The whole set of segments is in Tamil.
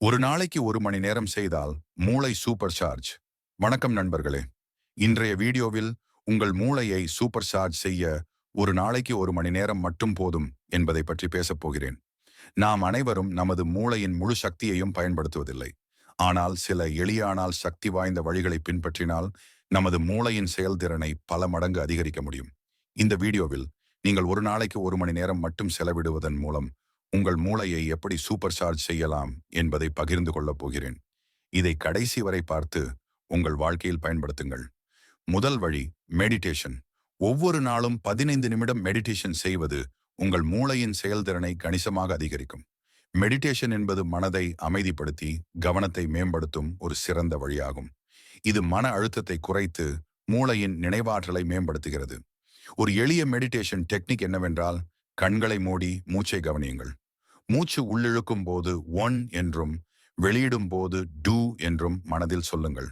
ஒரு நாளைக்கு ஒரு மணி நேரம் செய்தால் மூளை சூப்பர் சார்ஜ் வணக்கம் நண்பர்களே. இன்றைய வீடியோவில் உங்கள் மூளையை சூப்பர் சார்ஜ் செய்ய ஒரு நாளைக்கு ஒரு மணி நேரம் மட்டும் போதும் என்பதை பற்றி பேசப் போகிறேன். நாம் அனைவரும் நமது மூளையின் முழு சக்தியையும் பயன்படுத்துவதில்லை. ஆனால் சில எளியானால் சக்தி வாய்ந்த வழிகளை பின்பற்றினால் நமது மூளையின் செயல்திறனை பல மடங்கு அதிகரிக்க முடியும். இந்த வீடியோவில் நீங்கள் ஒரு நாளைக்கு ஒரு மணி நேரம் மட்டும் செலவிடுவதன் மூலம் உங்கள் மூளையை எப்படி சூப்பர் சார்ஜ் செய்யலாம் என்பதை பகிர்ந்து கொள்ளப் போகிறேன். இதை கடைசி வரை பார்த்து உங்கள் வாழ்க்கையில் பயன்படுத்துங்கள். முதல் வழி மெடிடேஷன் ஒவ்வொரு நாளும் பதினைந்து நிமிடம் மெடிடேஷன் செய்வது உங்கள் மூளையின் செயல்திறனை கணிசமாக அதிகரிக்கும். மெடிடேஷன் என்பது மனதை அமைதிப்படுத்தி கவனத்தை மேம்படுத்தும் ஒரு சிறந்த வழியாகும். இது மன அழுத்தத்தை குறைத்து மூளையின் நினைவாற்றலை மேம்படுத்துகிறது. ஒரு எளிய மெடிடேஷன் டெக்னிக் என்னவென்றால் கண்களை மூடி மூச்சை கவனியுங்கள். மூச்சு உள்ளிழுக்கும் போது ஒன் என்றும் வெளியிடும் போது டூ என்றும் மனதில் சொல்லுங்கள்.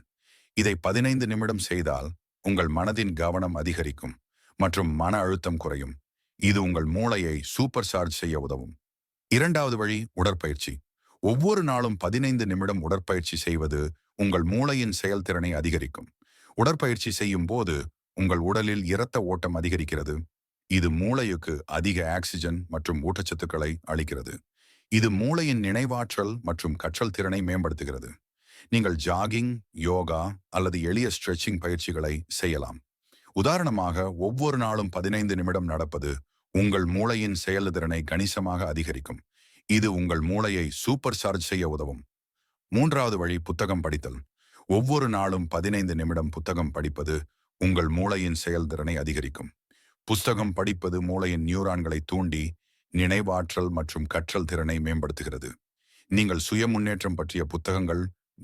இதை பதினைந்து நிமிடம் செய்தால் உங்கள் மனதின் கவனம் அதிகரிக்கும் மற்றும் மன அழுத்தம் குறையும். இது உங்கள் மூளையை சூப்பர் சார்ஜ் செய்ய உதவும். இரண்டாவது வழி உடற்பயிற்சி. ஒவ்வொரு நாளும் பதினைந்து நிமிடம் உடற்பயிற்சி செய்வது உங்கள் மூளையின் செயல்திறனை அதிகரிக்கும். உடற்பயிற்சி செய்யும் போது உங்கள் உடலில் இரத்த ஓட்டம் அதிகரிக்கிறது. இது மூளையுக்கு அதிக ஆக்சிஜன் மற்றும் ஊட்டச்சத்துக்களை அளிக்கிறது. இது மூளையின் நினைவாற்றல் மற்றும் கற்றல் திறனை மேம்படுத்துகிறது. நீங்கள் ஜாகிங் யோகா அல்லது எளிய ஸ்ட்ரெச்சிங் பயிற்சிகளை செய்யலாம். உதாரணமாக ஒவ்வொரு நாளும் பதினைந்து நிமிடம் நடப்பது உங்கள் மூளையின் செயல்திறனை கணிசமாக அதிகரிக்கும். இது உங்கள் மூளையை சூப்பர் சார்ஜ் செய்ய உதவும். மூன்றாவது வழி புத்தகம் படித்தல். ஒவ்வொரு நாளும் பதினைந்து நிமிடம் புத்தகம் படிப்பது உங்கள் மூளையின் செயல்திறனை அதிகரிக்கும். புஸ்தகம் படிப்பது மூளையின் நியூரான்களை தூண்டி நினைவாற்றல் மற்றும் கற்றல் திறனை மேம்படுத்துகிறது. நீங்கள் சுய முன்னேற்றம் பற்றிய புத்தகங்கள்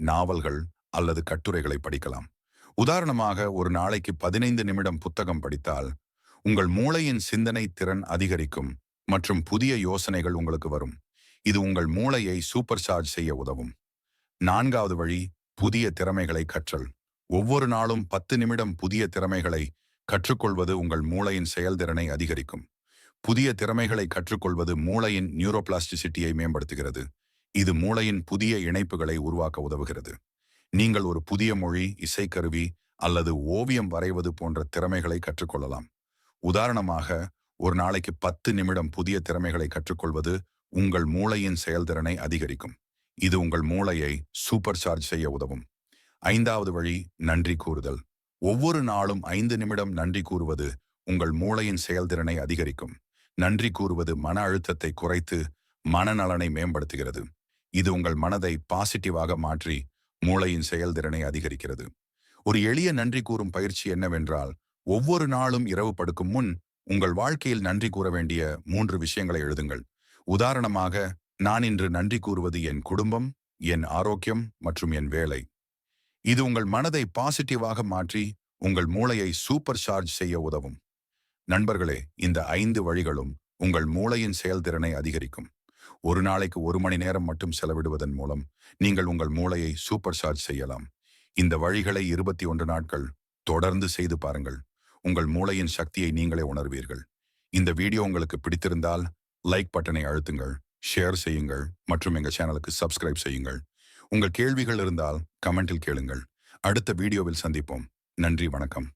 நாவல்கள் அல்லது கட்டுரைகளை படிக்கலாம். உதாரணமாக ஒரு நாளைக்கு பதினைந்து நிமிடம் புத்தகம் படித்தால் உங்கள் மூளையின் சிந்தனை திறன் அதிகரிக்கும் மற்றும் புதிய யோசனைகள் உங்களுக்கு வரும். இது உங்கள் மூளையை சூப்பர் சார்ஜ் செய்ய உதவும். நான்காவது வழி புதிய திறமைகளை கற்றல். ஒவ்வொரு நாளும் பத்து நிமிடம் புதிய திறமைகளை கற்றுக்கொள்வது உங்கள் மூளையின் செயல்திறனை அதிகரிக்கும். புதிய திறமைகளை கற்றுக்கொள்வது மூளையின் நியூரோபிளாஸ்டிசிட்டியை மேம்படுத்துகிறது. இது மூளையின் புதிய இணைப்புகளை உருவாக்க உதவுகிறது. நீங்கள் ஒரு புதிய மொழி இசைக்கருவி அல்லது ஓவியம் வரைவது போன்ற திறமைகளை கற்றுக்கொள்ளலாம். உதாரணமாக ஒரு நாளைக்கு பத்து நிமிடம் புதிய திறமைகளை கற்றுக்கொள்வது உங்கள் மூளையின் செயல்திறனை அதிகரிக்கும். இது உங்கள் மூளையை சூப்பர் சார்ஜ் செய்ய உதவும். ஐந்தாவது வழி நன்றி கூறுதல். ஒவ்வொரு நாளும் ஐந்து நிமிடம் நன்றி கூறுவது உங்கள் மூளையின் செயல்திறனை அதிகரிக்கும். நன்றி கூறுவது மன அழுத்தத்தை குறைத்து மனநலனை மேம்படுத்துகிறது. இது உங்கள் மனதை பாசிட்டிவாக மாற்றி மூளையின் செயல்திறனை அதிகரிக்கிறது. ஒரு எளிய நன்றி கூறும் பயிற்சி என்னவென்றால் ஒவ்வொரு நாளும் இரவு படுக்கும் முன் உங்கள் வாழ்க்கையில் நன்றி கூற வேண்டிய மூன்று விஷயங்களை எழுதுங்கள். உதாரணமாக நான் இன்று நன்றி கூறுவது என் குடும்பம் என் ஆரோக்கியம் மற்றும் என் வேலை. இது உங்கள் மனதை பாசிட்டிவாக மாற்றி உங்கள் மூளையை சூப்பர் சார்ஜ் செய்ய உதவும். நண்பர்களே இந்த ஐந்து வழிகளும் உங்கள் மூளையின் செயல்திறனை அதிகரிக்கும். ஒரு நாளைக்கு ஒரு மணி நேரம் மட்டும் செலவிடுவதன் மூலம் நீங்கள் உங்கள் மூளையை சூப்பர் சார்ஜ் செய்யலாம். இந்த வழிகளை இருபத்தி ஒன்று நாட்கள் தொடர்ந்து செய்து பாருங்கள். உங்கள் மூளையின் சக்தியை நீங்களே உணர்வீர்கள். இந்த வீடியோ உங்களுக்கு பிடித்திருந்தால் லைக் பட்டனை அழுத்துங்கள் ஷேர் செய்யுங்கள் மற்றும் எங்கள் சேனலுக்கு சப்ஸ்கிரைப் செய்யுங்கள். உங்கள் கேள்விகள் இருந்தால் கமெண்டில் கேளுங்கள். அடுத்த வீடியோவில் சந்திப்போம். நன்றி வணக்கம்.